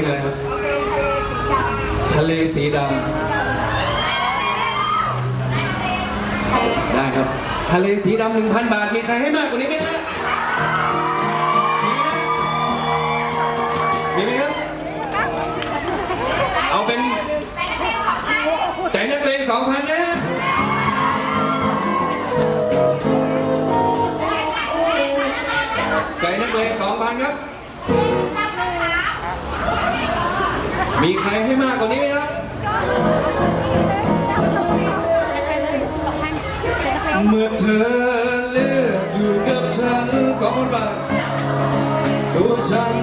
งอะไรครับ ทะเลสีดำได้ครับ ทะเลสีดำหนึ่งพันบาท มีใครให้มากกว่านี้ไหมฮะมีไหมครับ เอาเป็น ใจนักเลงสองพันนะฮะใจนักเลงสองพันครับ มีใครให้มากกว่านี้ไหมครับ เมื่อเธอเลือกอยู่กับฉันสองคนบาทตัวฉัน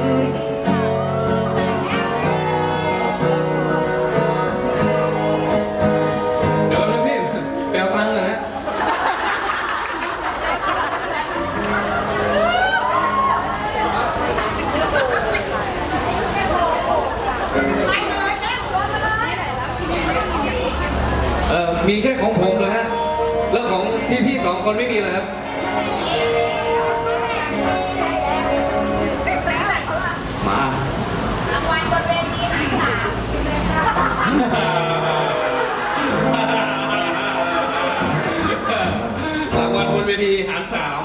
เออมีแค่ของผมเหรอฮะ แล้วของพี่ๆสองคนไม่มีเหรอครับ มา รางวัลบนเวทีหายสามรางวัลบนเวทีหารสาม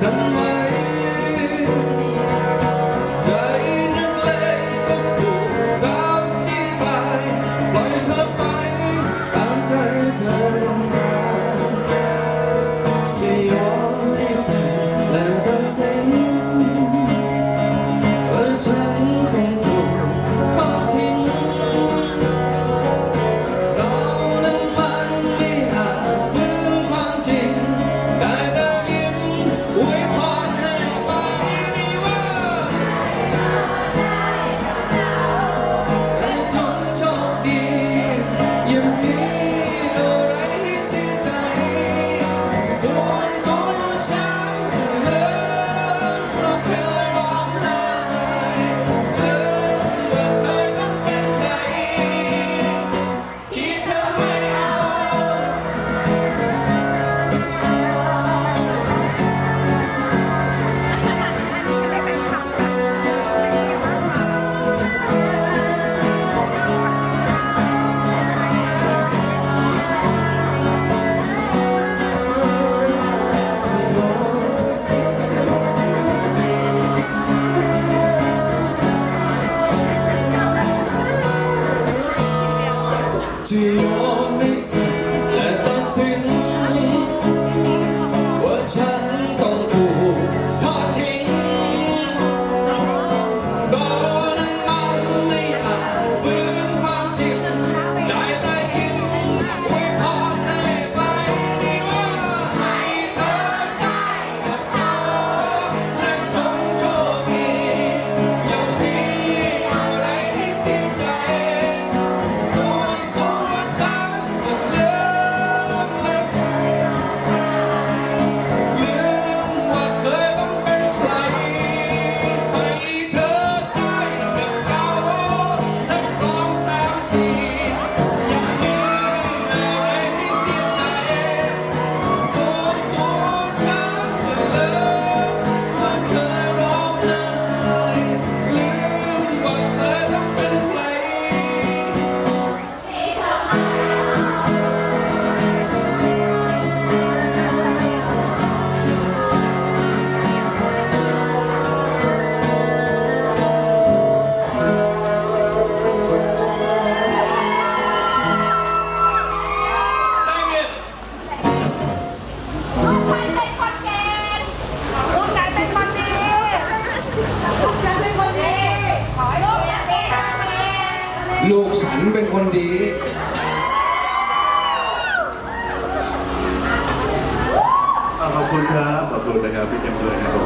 สั ที่ย ลูกฉันเป็นคนดี ขอบคุณครับ ขอบคุณนะครับพี่เต็มด้วยนะครับ